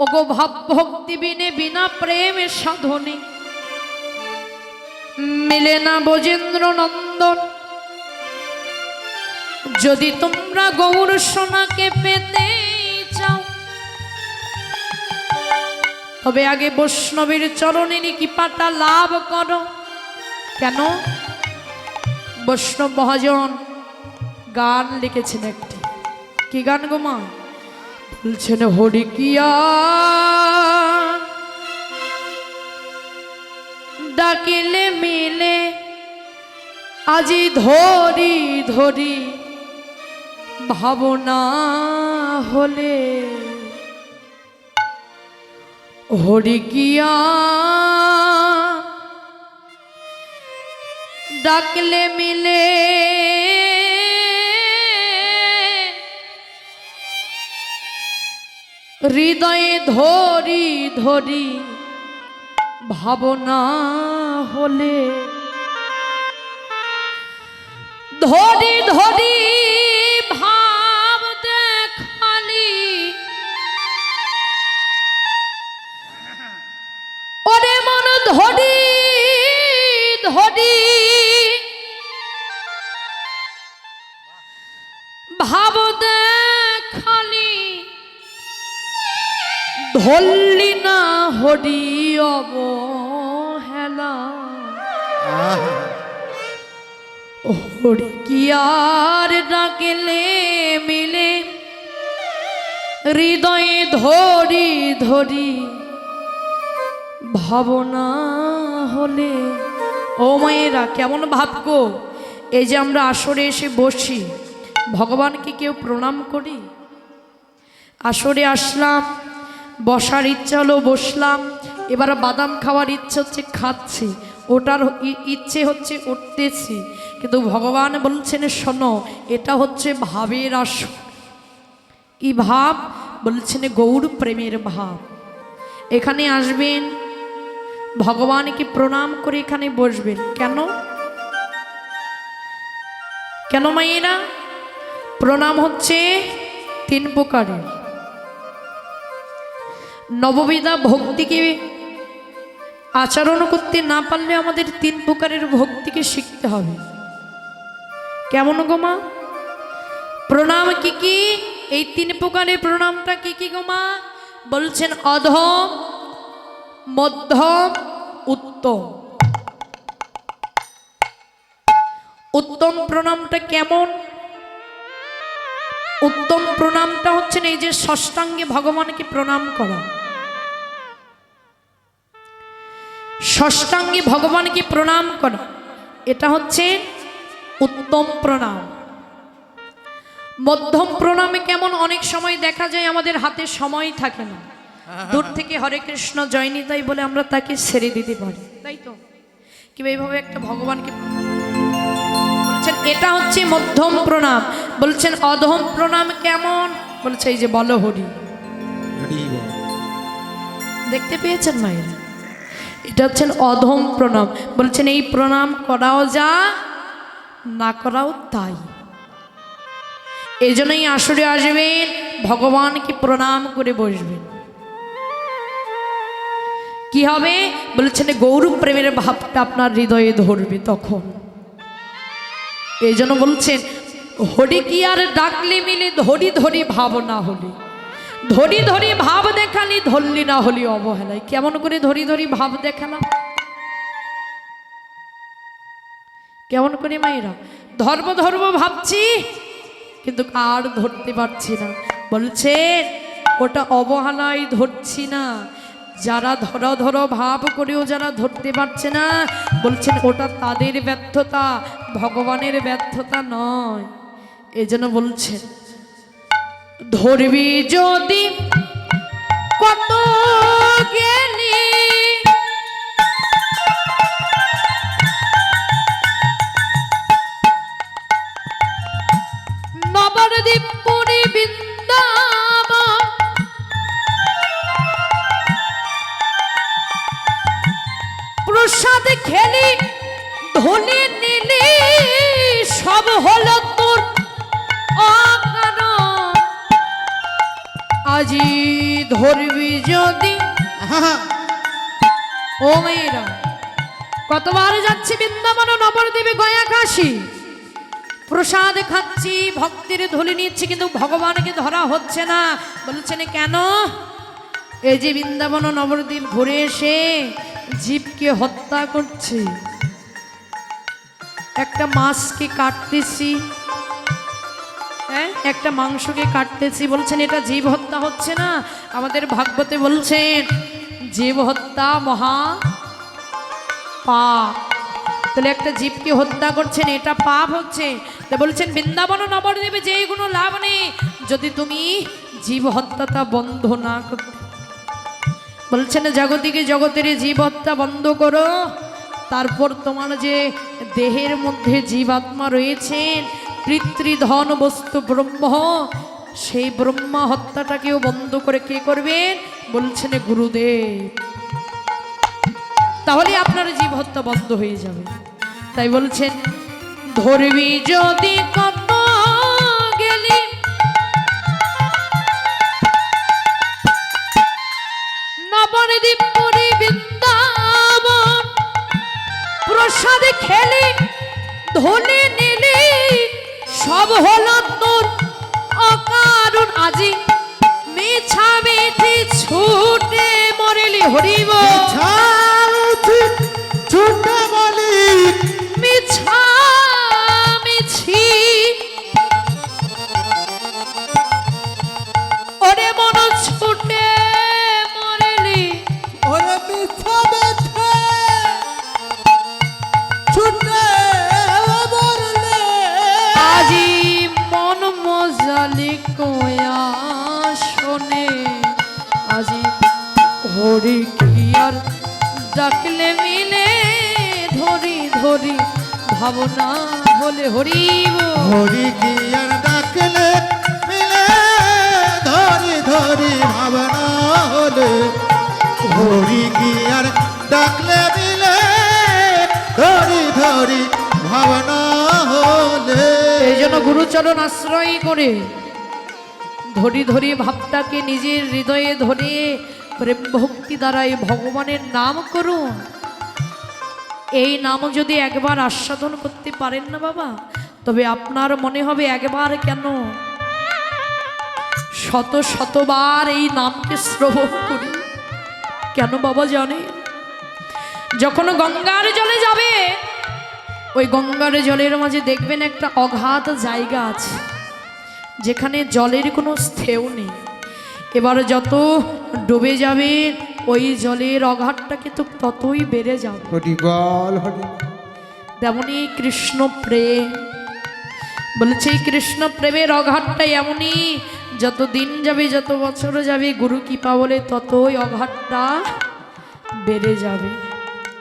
ওগো ভাব ভক্তি বিনে, বিনা প্রেমে সাধনে। মিলে না বজেন্দ্র নন্দন। যদি তোমরা গৌর সোনাকে পেতে চাও, তবে আগে বৈষ্ণবের চরণে কৃপাটা লাভ করো। কেন? বৈষ্ণব মহাজন গান লিখেছেন একটি। কি গান গো মা? বলছেন হরিকিয়া ডাকিলে মিলে আজি ধরি ধরি ভাবনা হলে। হরিকিয়া ডাকলে মিলে হৃদয়ে ধরি ধরি ভাবনা হলে ধরি ধরি ভাব দেখালি। ওরে মন ধরি ধরি ধরলি না হরি অবহেলা। হরি কি আর ডাকেলে মিলে? হৃদয়ে ধরি ধরি। ভাবনা হলে ও মায়েরা কেমন ভাবগো এই যে আমরা আসরে এসে বসি ভগবানকে কেউ প্রণাম করি? আসরে আসলাম বসার ইচ্ছা হলো বসলাম, এবার বাদাম খাওয়ার ইচ্ছে হচ্ছে খাচ্ছি, ওটার ইচ্ছে হচ্ছে উঠতেছি। কিন্তু ভগবান বলছেন, শোনো, এটা হচ্ছে ভাবের আসর। কি ভাব? বলছেন, গৌর প্রেমের ভাব। এখানে আসবেন, ভগবানকে প্রণাম করে এখানে বসবেন। কেন? কেন মায়েরা? প্রণাম হচ্ছে তিন প্রকারের। নববিধা ভক্তিকে আচরণ করতে না পারলে আমাদের তিন প্রকারের ভক্তিকে শিখতে হবে। কেমন গোমা প্রণাম কি কি? এই তিন প্রকারের প্রণামটা কি কি গোমা বলছেন অধম, মধ্যম, উত্তম। উত্তম প্রণামটা কেমন? উত্তম প্রণামটা হচ্ছে এই যে ষষ্ঠাঙ্গে ভগবানকে প্রণাম করা। ষষ্ঠাঙ্গে ভগবানকে প্রণাম করা। এটা হচ্ছে উত্তম প্রণাম। মধ্যম প্রণামে কেমন অনেক সময় দেখা যায় আমাদের হাতে সময় থাকে না। দূর থেকে হরে কৃষ্ণ জয়নি তাই বলে আমরা তাকে ছেড়ে দিতে পারি। তাই তো? কিংবা এইভাবে একটা ভগবানকে বলছেন এটা হচ্ছে মধ্যম প্রণাম। বলছেন অধম প্রণাম কেমন? বলছে এই যে বল হরি দেখতে পেয়েছেন মায়েরা? এটা হচ্ছেন অধম প্রণাম। বলছেন, এই প্রণাম করাও যা, না করাও তাই। এই জন্যই আসরে আসবেন, ভগবানকে প্রণাম করে বসবেন। কি হবে? বলছেন, গৌরব প্রেমের ভাবটা আপনার হৃদয়ে ধরবে তখন। এই জন্য বলছেন, হরি কি আর ডাকলে মিলে ধরি ধরি ভাবনা হলে? ধরি ধরি ভাব দেখালি, ধরলি না হলি অবহেলায় কেমন করে ধরি ধরি ভাব দেখালাম? কেমন করে মায়েরা ধর্ম ধর্ম ভাবছি, কিন্তু আর ধরতে পারছি না। বলছে, ওটা অবহেলায় ধরছি না। যারা ধরো ধরো ভাব করেও যারা ধরতে পারছে না, বলছেন ওটা তাদের ব্যর্থতা, ভগবানের ব্যর্থতা নয়। এজন্য বলছেন ধরবি যদি কত গেলি নবদ্বীপ আজি ধরবি যদি? ও মেয়েরা কতবার যাচ্ছি বৃন্দাবন নবরদেবী গয়া কাশি প্রসাদ খাচ্ছি ভক্তির ধুলি নিচ্ছি কিন্তু ভগবানকে ধরা হচ্ছে না। বলছেন কেন? এই যে বৃন্দাবন ও নবদ্বীপ ঘুরে এসে জীবকে হত্যা করছে। একটা মাছকে কাটতেছি একটা মাংসকে কাটতেছি, বলছেন, এটা জীব হত্যা হচ্ছে না? আমাদের ভাগবতে বলছেন জীব হত্যা মহা পাপ। তাহলে একটা জীবকে হত্যা করছেন, এটা পাপ হচ্ছে। তা বলছেন, বৃন্দাবন নবদ্বীপে যেই কোনো লাভ নেই, যদি তুমি জীব হত্যাটা বন্ধ না করতে বলছেন, জাগতিকে জগতের জীব হত্যা বন্ধ করো, তারপর তোমার যে দেহের মধ্যে জীবাত্মা রয়েছেন পিতৃধন বস্তু ব্রহ্ম। সেই ব্রহ্মা হত্যাটাকেও বন্ধ করে কে করবেন বলছেন গুরুদেব। তাহলে আপনার জীব হত্যা বন্ধ হয়ে যাবে। তাই বলছেন, ধরবি যদি কত আজি মিছা মিথি ছুটে মরিলি হরিব। ছাড়ছি হরি কি আর ডাকলে মিলে ধরি ধরি ভাবনা বলে হরিব। হরি কি আর ডাকলে মিলে ধরি ধরি ভাবনা হলে। হরি কি আর ডাকলে মিলে ধরি ধরি ভাবনা হলে। এই জন্য গুরুচরণ আশ্রয় করে ধরি ধরি ভাবটাকে নিজের হৃদয়ে ধরে প্রেম ভক্তি দ্বারা এই ভগবানের নাম করুন। এই নাম যদি একবার আস্বাদন করতে পারেন না বাবা, তবে আপনার মনে হবে একবার কেন? শত শতবার এই নামকে শ্রবণ করি। কেন বাবা জানে? যখন গঙ্গার জলে যাবে, ওই গঙ্গার জলের মাঝে দেখবেন একটা অগাধ জায়গা আছে, যেখানে জলের কোনো স্থেউ নেই। এবার যত ডুবে যাবে ওই জলের অঘাতটা কিন্তু ততই বেড়ে যাবে। তেমনই কৃষ্ণ প্রেম। বলেছে এই কৃষ্ণ প্রেমের অঘাটটা এমনই যত দিন যাবে যত বছর যাবে গুরু কৃপা বলে ততই অঘাটটা বেড়ে যাবে।